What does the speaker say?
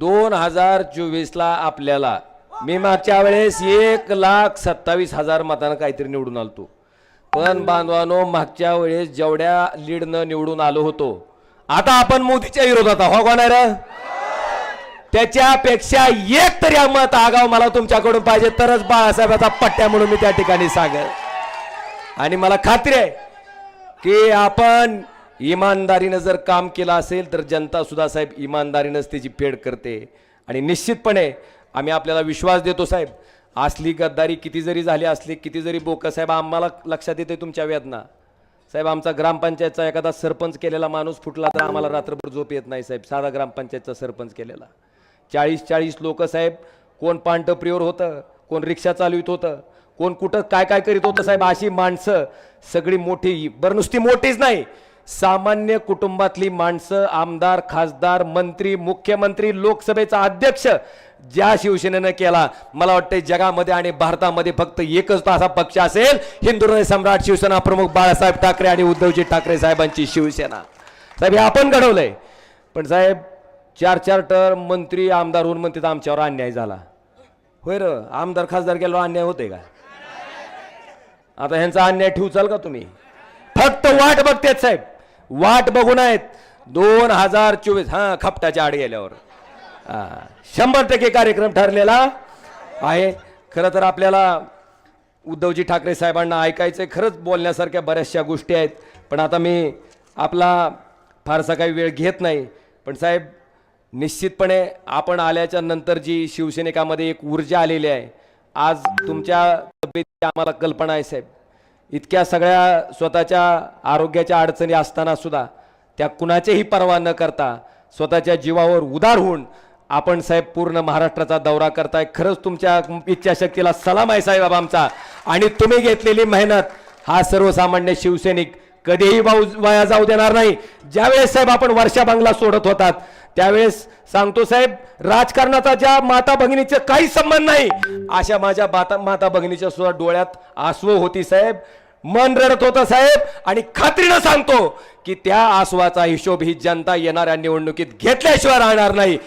दोन हजार चोवीसला आपल्याला मी मागच्या वेळेस एक लाख सत्तावीस हजार मतानं काहीतरी निवडून आलतो. पण बांधवानो मागच्या वेळेस जेवढ्या लीडनं निवडून आलो होतो आता आपण मोदीच्या विरोधात हो कोणार त्याच्यापेक्षा एक तरी मत आगाव मला तुमच्याकडून पाहिजे. तरच बाळासाहेबाचा पट्ट्या म्हणून मी त्या ठिकाणी सांगेल. आणि मला खात्री आहे की आपण इमानदारीनं जर काम केलं असेल तर जनता सुद्धा साहेब इमानदारीनंच त्याची फेड करते. आणि निश्चितपणे आम्ही आपल्याला विश्वास देतो साहेब. असली गद्दारी किती जरी झाली असली किती जरी बोक साहेब आम्हाला लक्षात येते तुमच्या वेदना. साहेब आमचा ग्रामपंचायतचा एखादा सरपंच केलेला माणूस फुटला तर आम्हाला रात्रभर झोप येत नाही साहेब साधा ग्रामपंचायतचा सरपंच केलेला. चाळीस चाळीस लोक साहेब कोण पांटप्रियोर होतं कोण रिक्षा चालवित होतं कोण कुठं काय काय करीत होतं साहेब अशी माणसं सगळी मोठी बरं नुसती मोठीच नाही सामान्य कुटुंबातली माणसं आमदार खासदार मंत्री मुख्यमंत्री लोकसभेचा अध्यक्ष ज्या शिवसेनेनं केला मला वाटतं जगामध्ये आणि भारतामध्ये फक्त एकच असा पक्ष असेल हिंदुहृदय सम्राट शिवसेना प्रमुख बाळासाहेब ठाकरे आणि उद्धवजी ठाकरे साहेबांची शिवसेना. साहेब हे आपण घडवलंय. पण साहेब चार चार टर्म मंत्री आमदार होऊन म्हणते आमच्यावर अन्याय झाला. होय र आमदार खासदार गेलो अन्याय होते का? आता ह्यांचा अन्याय ठेवचाल का तुम्ही? फक्त वाट बघतेत साहेब. वाट बघून आहेत. दोन हजार चोवीस. हा खपटाच्या आड गेल्यावर. हा, शंभर टक्के कार्यक्रम ठरलेला आहे. खरं तर आपल्याला उद्धवजी ठाकरे साहेबांना ऐकायचंय. खरंच बोलण्यासारख्या बऱ्याचशा गोष्टी आहेत. पण आता मी आपला फारसा काही वेळ घेत नाही. पण साहेब निश्चितपणे आपण आल्याच्यानंतर जी शिवसैनिकामध्ये एक ऊर्जा आलेली आहे. आज तुमच्या तब्येतीची आम्हाला कल्पना आहे साहेब. इतक्या सगळ्या स्वतःच्या आरोग्याच्या अडचणी असताना सुद्धा त्या कुणाचेही पर्वा न करता स्वतःच्या जीवावर उदार होऊन आपण साहेब पूर्ण महाराष्ट्राचा दौरा करताय. खरंच तुमच्या इच्छाशक्तीला सलाम आहे साहेब आमचा. आणि तुम्ही घेतलेली मेहनत हा सर्वसामान्य शिवसैनिक कधीही वाऊ वाया जाऊ देणार नाही. ज्यावेळेस साहेब आपण वर्षा बांगला सोडत होतात त्यावेळेस सांगतो साहेब राजकारणाचा ज्या माता भगिनीचे काही संबंध नाही अशा माझ्या माता माता भगिनीच्या सुद्धा डोळ्यात आसवं होती साहेब. मन रडत होतं साहेब आणि खात्रीनं सांगतो की त्या आसवाचा हिशोब ही जनता येणाऱ्या निवडणुकीत घेतल्याशिवाय राहणार नाही.